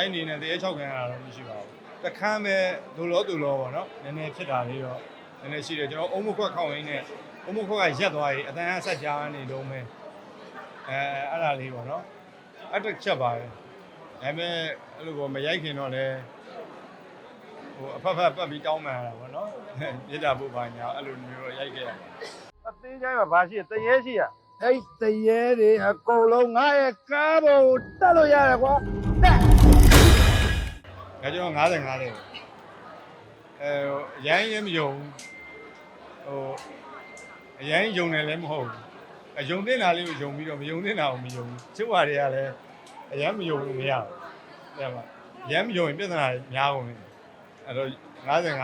ရိုက်နေနဲ့တရေ6ခန်းရတာတော့မရှိပါဘူးတခန်းပဲဒုလောဒုလောပေါ့နော်နည်းနည်းဖြစ်တာလေးတော့နည်းနည်းရှိတယ်ကျွန်တော်အုံမခွက်ခောက်ရင်းနဲ့အုံမခွက်ကရက်သွားရင်အတန်းအဆက်ကြားနေတော့မဲအဲအဲ့ဒါလေးပေါ့နော်အဲ့တစ်ချက်ပါပဲဒါပေမဲ့အဲ့လိုပေါ့မရိုက်ခင်တော့လည်းဟိုအဖက်ဖက်ပတ်ပြီးတောင်းမှန်ရတာပေါ့နော်မြေတာဖို့ပါညာအဲ့လိုမျိုးတော့ရိုက်ခဲ့ရအသေးချိုင်းမှာဘာရှိတရေရှိရအဲ့တရေတွေအကုန်လုံးငါရဲ့ကားပေါ်ကိုတက်လို့ရတယ်ကွာ တက်ဒါကျွန်တော်90 90အဲဟိုရိုင်းရင်မယုံဟိုအရိုင်းယုံတယ်လည်းမဟုတ်ဘူးအယုံတင်တာလေးကိုယုံပြီးတော့မယုံတင်တာကိုမယုံဘူးချစ်ဝါတွေကလည်းအရမ်းမယုံလို့မရဘူးတဲ့မှာအရမ်းမယုံရင်ပြဿနာတွေများကုန်တယ်အဲ့တော့90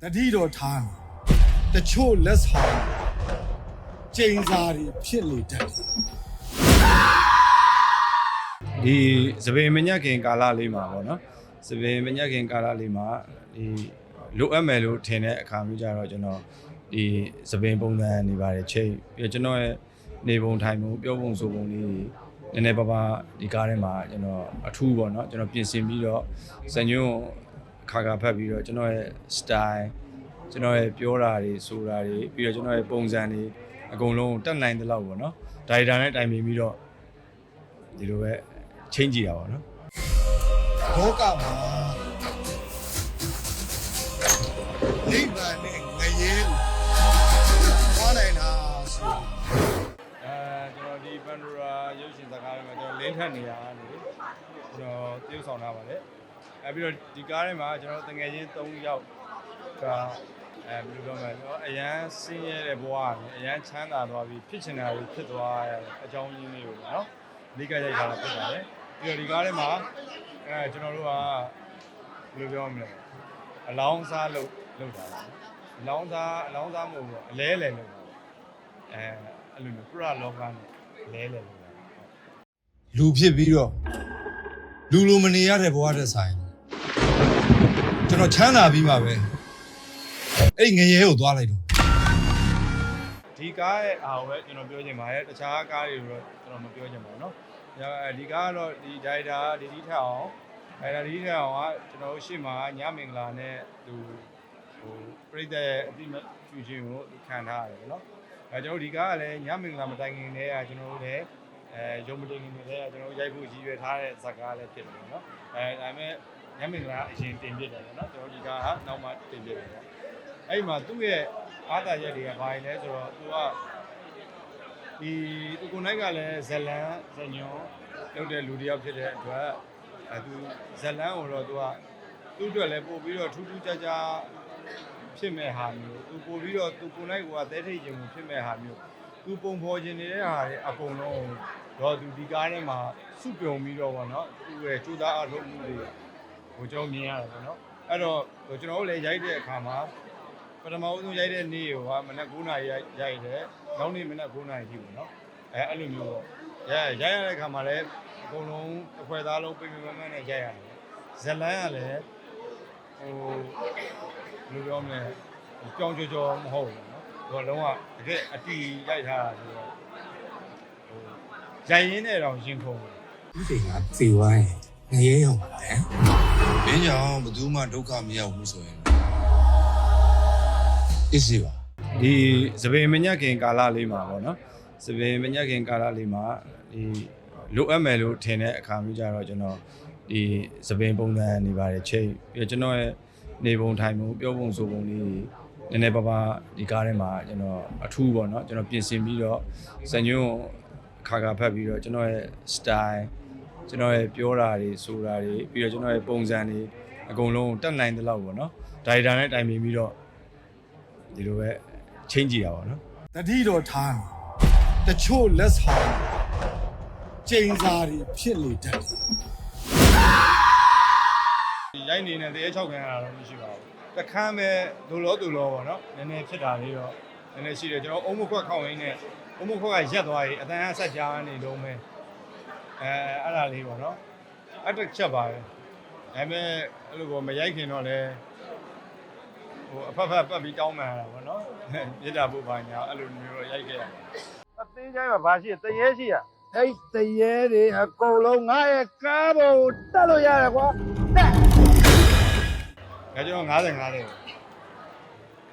90တတိတော်ထားတယ်တချို့လက်ဆောင်ကျိန်စာတွေဖြစ်လေတတ်တယ်ဒီသပင်မညက်ခင်ကာလလေးမှာပေါ့နော် သပင်မညက်ခင်ကာလလေးမှာဒီလိုအပ်မယ်လို့ထင်တဲ့အခါမျိုးကြတော့ကျွန်တော်ဒီသပင်ပုံစံနေပါတယ်ချိန်ပြီးတော့ကျွန်တော်ရဲ့နေပုံထိုင်ပုံပြောပုံဆိုပုံလေးနည်းနည်းပါးပါးဒီကားထဲမှာကျွန်တော်အထူးပေါ့နော်ကျွန်တော်ပြင်ဆင်ပြီးတော့စံညွန်းခါခါဖတ်ပြီးတော့ကျွန်တော်ရဲ့ style ကျွန်တော်ရဲ့ပြောတာတွေဆိုတာတွေပြီးတော့ကျွန်တော်ရဲ့ပုံစံတွေအကုန်လုံးတက်နိုင်တဲ့လောက်ပေါ့နော်ဒါရိုက်တာနဲ့တိုင်ပင်ပြီးတော့ဒီလိုပဲချင်းကြည့်တာပေါ့နော် လောကမှာနိဗ္ဗာန်နဲ့ငရဲကိုသွားနိုင်တာဆိုအဲကျွန်တော်ဒီပန်ဒိုရာရုပ်ရှင်ဇာတ်ကားထဲမှာကျွန်တော်လင်းထက်နေရကနေကျွန်တော်တရုပ်ဆောင်ထားပါတယ်အဲပြီးတော့ဒီကားထဲမှာကျွန်တော်တငယ်ချင်း3ယောက်ကအဲဘယ်လိုပြောမလဲကျွန်တော်အရန်ဆင်းရဲတဲ့ဘဝကနေအရန်ချမ်းသာသွားပြီးဖြစ်ချင်တာတွေဖြစ်သွားရတဲ့အကြောင်းရင်းလေးကိုပေါ့နော်အဓိကရိုက်ထားတာဖြစ်ပါတယ်ပြီးတော့ဒီကားထဲမှာ အဲကျွန်တော်တို့ကဘယ်လိုပြောမလဲအလောင်းစားလုပ်လုပ်တာပါအလောင်းစားအလောင်းစားမဟုတ်ဘူးအလဲလဲလုပ်တာ အဲအဲ့လိုမျိုးပရလောကနဲ့လဲလဲလို့ရတယ်ဟုတ် လူဖြစ်ပြီးတော့လူလိုမနေရတဲ့ဘဝတစ်ဆိုင်ကျွန်တော်ချမ်းသာပြီးမှပဲအဲ့ငရဲကိုသွားလိုက်တော့ ဒီကားရဲ့အားကိုပဲကျွန်တော်ပြောချင်ပါတယ်တခြားကားတွေတော့ကျွန်တော်မပြောချင်ပါဘူးเนาะ ဒီကားကတော့ဒီဒိုင်တာဒီဒီထက်အောင်အဲဒါဒီဒီထက်အောင်ကကျွန်တော်တို့ရှေ့မှာညမင်္ဂလာနဲ့သူဟိုပြိတ္တရဲ့အတိမကျူချင်းကိုခံထားရတယ်เนาะအဲကျွန်တော်ဒီကားကလည်းညမင်္ဂလာမတိုင်ခင်တည်းကကျွန်တော်တို့လည်းအဲရုံမတင်ခင်တည်းကကျွန်တော်တို့ရိုက်ဖို့ရည်ရွယ်ထားတဲ့ဇာတ်ကားလည်းဖြစ်တယ်เนาะအဲဒါပေမဲ့ညမင်္ဂလာအရင်တင်ပြတယ်เนาะကျွန်တော်ဒီကားဟာနောက်မှတင်ပြတယ်เนาะ အဲ့မှာသူ့ရဲ့အားသာရက်တွေကဘာလဲဆိုတော့သူက ဒီသူကိုနိုင်ကလည်းဇလန်ဇညွန်လုပ်တဲ့လူတစ်ယောက်ဖြစ်တဲ့အတွက်အဲသူဇလန်ကိုတော့သူကသူ့အတွက်လည်းပို့ပြီးတော့ထူးထူးခြားခြားဖြစ်မဲ့ဟာမျိုးသူပို့ပြီးတော့သူကိုနိုင်ကသဲထိတ်ခြင်းကိုဖြစ်မဲ့ဟာမျိုးသူပုံဖော်ခြင်းနေတဲ့ဟာတွေအကုန်လုံးတော့သူဒီကားထဲမှာစုပြုံပြီးတော့ဗောနော်သူ့ရဲ့ကျူသားအလုပ်မှုတွေကိုကျွန်တော်မြင်ရတယ်ဗောနော်အဲ့တော့ကျွန်တော်တို့လည်းရိုက်တဲ့အခါမှာပထမဦးဆုံးရိုက်တဲ့နေ့ကိုကမနက်9နာရီရိုက်တယ် နောက်နေ့မနက်9နာရီထိပေါ့နော်အဲအဲ့လိုမျိုးပေါ့ရိုက်ရိုက်ရတဲ့ခါမှာလည်းအကုန်လုံးတစ်ခွဲသားလုံးပြင်ပြင်မမနဲ့ရိုက်ရတယ်ဇလန်းကလည်းဟိုဘယ်လိုပြောမလဲကြောင်ကြော်ကြော်မဟုတ်ဘူးနော်သူကလုံးဝတကယ်အတီရိုက်ထားတာဆိုတော့ဟိုရိုက်ရင်းနဲ့တော့ရင်ခုန်တယ်ဥပ္ပေကသေဝိုင်းငရဲရောက်ပါလေ။ဘင်းကြောင့်ဘယ်သူမှဒုက္ခမရောက်ဘူးဆိုရင်အစ်စီပါ ဒီသပင်မညက်ခင်ကာလလေးမှာပေါ့နော်သပင်မညက်ခင်ကာလလေးမှာဒီလိုအပ်မယ်လို့ထင်တဲ့အခါမျိုးကြတော့ကျွန်တော်ဒီသပင်ပုံစံနေပါတယ်ချိန်ပြီးတော့ကျွန်တော်ရဲ့နေပုံထိုင်ပုံပြောပုံဆိုပုံလေးနည်းနည်းပါးပါးဒီကားထဲမှာကျွန်တော်အထူးပေါ့နော်ကျွန်တော်ပြင်ဆင်ပြီးတော့စံညွန်းခါခါဖတ်ပြီးတော့ကျွန်တော်ရဲ့ style ကျွန်တော်ရဲ့ပြောတာတွေဆိုတာတွေပြီးတော့ကျွန်တော်ရဲ့ပုံစံတွေအကုန်လုံးတက်နိုင်တဲ့လောက်ပေါ့နော်ဒါရိုက်တာနဲ့တိုင်ပင်ပြီးတော့ဒီလိုပဲ ချင်းကြည့်တာပေါ့နော်။တတိတော်ထားတယ်။တချို့လက်ဆောင်ကျိန်စာတွေဖြစ်လေတတ်တယ်ဒီရိုက်နေနဲ့တရေ6ခန်းရတာတော့မရှိပါဘူးတခန်းပဲဒုလောဒုလောပေါ့နော်နည်းနည်းဖြစ်တာလေးတော့နည်းနည်းရှိတယ်ကျွန်တော်အုံမခွက်ခောက်ရင်းနဲ့အုံမခွက်ကရက်သွားရင်အတန်းအဆက်ကြားနေလုံးပဲအဲအဲ့ဒါလေးပေါ့နော်အဲ့တစ်ချက်ပါပဲဒါပေမဲ့အဲ့လိုပေါ့မရိုက်ခင်တော့လည်း ဟိုအဖက်ဖက်ပတ်ပြီးတောင်းမှန်ရတာပေါ့နော်မြေတာဖို့ပါညာအဲ့လိုမျိုးတော့ရိုက်ခဲ့ရအသေးချိုင်းမှာဘာရှိတရေရှိရ။အဲ့တရေတွေအကုန်လုံးငါရဲ့ကားပေါ်တက်လို့ရတယ်ကွာတက်ငါကျွန်တော်55တဲ့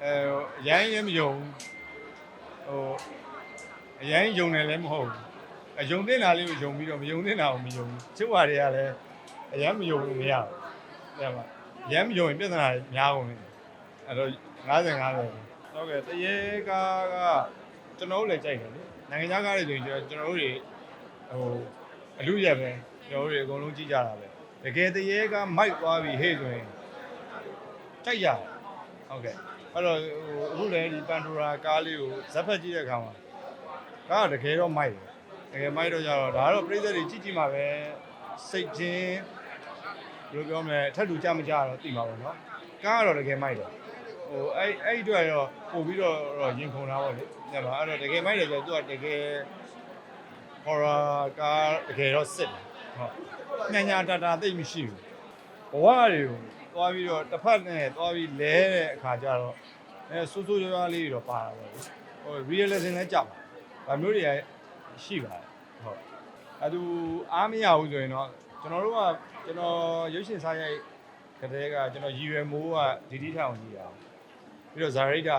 အဲအရင်ရင်မယုံဟိုအရင်ယုံတယ်လည်းမဟုတ်ဘူးအယုံတင်တာလေးကိုယုံပြီးတော့မယုံတင်တာကိုမယုံဘူးချစ်ဝါတွေကလည်းအရင်မယုံလို့မရဘူးတဲ့မှာအရင်မယုံရင်ပြဿနာတွေများကုန်တယ် အဲ့တော့55တဲ့ဟုတ်ကဲ့တရေကားကကျွန်တော်တို့လည်းကြိုက်တယ်လေနိုင်ငံခြားကားတွေဆိုရင်ကျွန်တော်တို့တွေဟိုအလူရက်ပဲကျွန်တော်တို့တွေအကုန်လုံးကြည့်ကြတာပဲတကယ်တရေကားမိုက်သွားပြီဟဲ့ဆိုရင်ကြိုက်ရတယ်ဟုတ်ကဲ့အဲ့တော့ဟိုအခုလည်းဒီပန်ဒိုရာကားလေးကိုဇက်ဖက်ကြည့်တဲ့အခါမှာကားကတကယ်တော့မိုက်တယ်တကယ်မိုက်တော့ကြတော့ဒါကတော့ပြည်သက်တွေကြည့်ကြည့်မှာပဲစိတ်ချင်းဘယ်လိုပြောမလဲထက်တူကြမကြတော့သိမှာပေါ့နော်ကားကတော့တကယ်မိုက်တယ် ဟိုအဲ့အဲ့ဒီအတွက်တော့ပို့ပြီးတော့တော့ရင်ခုန်တာပေါ့လေညပါအဲ့တော့တကယ်မိုက်တယ်ဆိုတော့သူကတကယ် horror ကားတကယ်တော့စစ်တယ်ဟုတ်ညညာတာတာသိပ်မရှိဘူးဘဝတွေကိုသွားပြီးတော့တစ်ဖက်နဲ့သွားပြီးလဲတဲ့အခါကျတော့အဲဆူဆူရွားရွားလေးတွေတော့ပါတာပေါ့လေဟို realism လည်းကြောက်ဒါမျိုးတွေကရှိပါတယ်ဟုတ်အဲသူအားမရဘူးဆိုရင်တော့ကျွန်တော်တို့ကကျွန်တော်ရုပ်ရှင်စားရိုက်ကတည်းကကျွန်တော်ရည်ရွယ်မိုးကဒီဒီထောင်ကြီးတာ ပြီးတော့ဇာရိတာ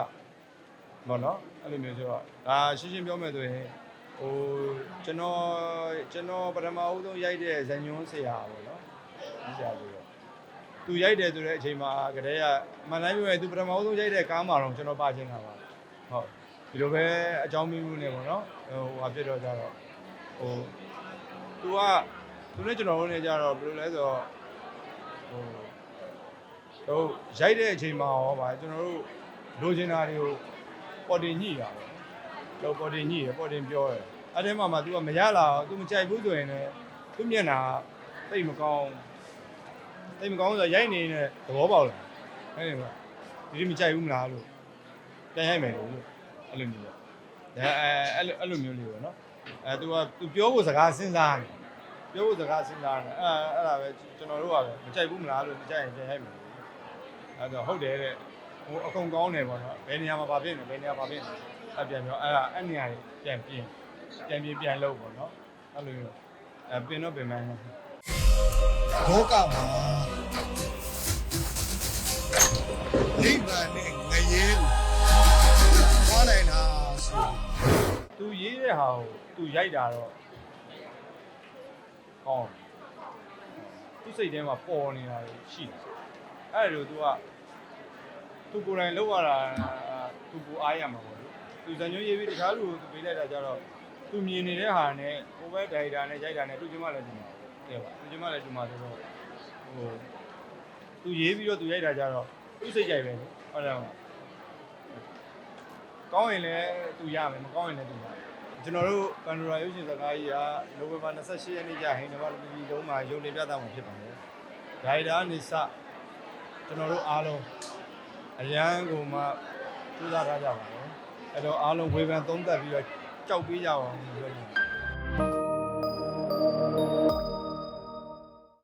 ဘောနော်အဲ့လိုမျိုးဆိုတော့ဒါရှင်းရှင်းပြောမယ်ဆိုရင်ဟိုကျွန်တော်ကျွန်တော်ပထမအဦးဆုံးရိုက်တဲ့ဇန်ညွန်းဆရာပေါ့နော်ဒီဆရာဆိုတော့သူရိုက်တယ်ဆိုတဲ့အချိန်မှာကတည်းကအမှန်တိုင်းပြောရင်သူပထမဆုံးရိုက်တဲ့ကားမှာတော့ကျွန်တော်ပါချင်တာပါဟုတ်ဒီလိုပဲအကြောင်းမျိုးမျိုးနဲ့ပေါ့နော်ဟိုဟာဖြစ်တော့ကြတော့ဟိုသူကသူနဲ့ကျွန်တော်တို့နဲ့ကြတော့ဘယ်လိုလဲဆိုတော့ဟို ဟိုရိုက်တဲ့အချိန်မှာရောဗာကျွန်တော်တို့လိုချင်တာတွေကိုပေါ်တင်ညှိတာပေါ့တော့ပေါ်တင်ညှိရပေါ်တင်ပြောတယ်အဲ့ဒီမှာမှ तू ကမရလာဘူး तू မကြိုက်ဘူးဆိုရင်လည်းသူ့မျက်နှာတိတ်မကောင်း တိတ်မကောင်းဆိုတော့ရိုက်နေနေသဘောပေါက်လာအဲ့ဒီမှာဒီလိုမကြိုက်ဘူးမလားလို့ပြန်ရိုက်မယ်လို့အဲ့လိုမျိုးပေါ့ဒါအဲအဲ့လိုအဲ့လိုမျိုးလေးပေါ့နော်အဲ तू က तू ပြောဖို့စကားစဉ်းစားတယ်ပြောဖို့စကားစဉ်းစားတယ်အဲ့အဲ့ဒါပဲကျွန်တော်တို့ကပဲမကြိုက်ဘူးမလားလို့မကြိုက်ရင်ပြန်ရိုက်မယ်လို့ အဲ့တော့ဟုတ်တယ်တဲ့ဟိုအကုန်ကောင်းတယ်ပေါ့နော်ဘယ်နေရာမှာဘာဖြစ်နေဘယ်နေရာဘာဖြစ်နေအဲ့ပြန်ပြောအဲ့ဒါအဲ့နေရာကြီးပြန်ပြင်ပြန်ပြင်ပြန်လုပ်ပေါ့နော်အဲ့လိုမျိုးအဲပင်တော့ပင်မှန်းနော်လောကမှာနိဗ္ဗာန်နဲ့ငရဲကိုသွားနိုင်တာဆိုသူရေးတဲ့ဟာကိုသူရိုက်တာတော့ကောင်းတယ်သူစိတ်ထဲမှာပေါ်နေတာရှိတယ် အဲ့ဒါလို့ तू ကသူကိုယ်တိုင်လောက်ရတာသူကိုအားရမှာပေါ့လေသူဇန်ညွှန်းရေးပြီးတခြားလူကိုသူပေးလိုက်တာကြတော့သူမြင်နေတဲ့ဟာနဲ့ဟိုဘက်ဒိုင်တာနဲ့ရိုက်တာနဲ့သူကျမလည်းဒီမှာတဲ့ပါသူကျမလည်းဒီမှာဆိုတော့ဟိုသူရေးပြီးတော့သူရိုက်တာကြတော့သူစိတ်ကြိုက်ပဲလေဟုတ်တယ်မလားကောင်းရင်လည်းသူရမယ်မကောင်းရင်လည်းသူရမယ်ကျွန်တော်တို့ကန်ဒရာရုပ်ရှင်စကားကြီးကနိုဝင်ဘာ28ရက်နေ့ကျဟိန္ဒဝလူကြီးလုံးမှာရုံတင်ပြသမှာဖြစ်ပါတယ်။ဒါရိုက်တာနေစ ကျွန်တော်တို့အားလုံးအရန်ကိုမှစူးစမ်းထားကြပါမယ်။အဲ့တော့အားလုံးဝေဖန်သုံးသပ်ပြီးတော့ကြောက်ပေးကြအောင်ပြောချင်တယ်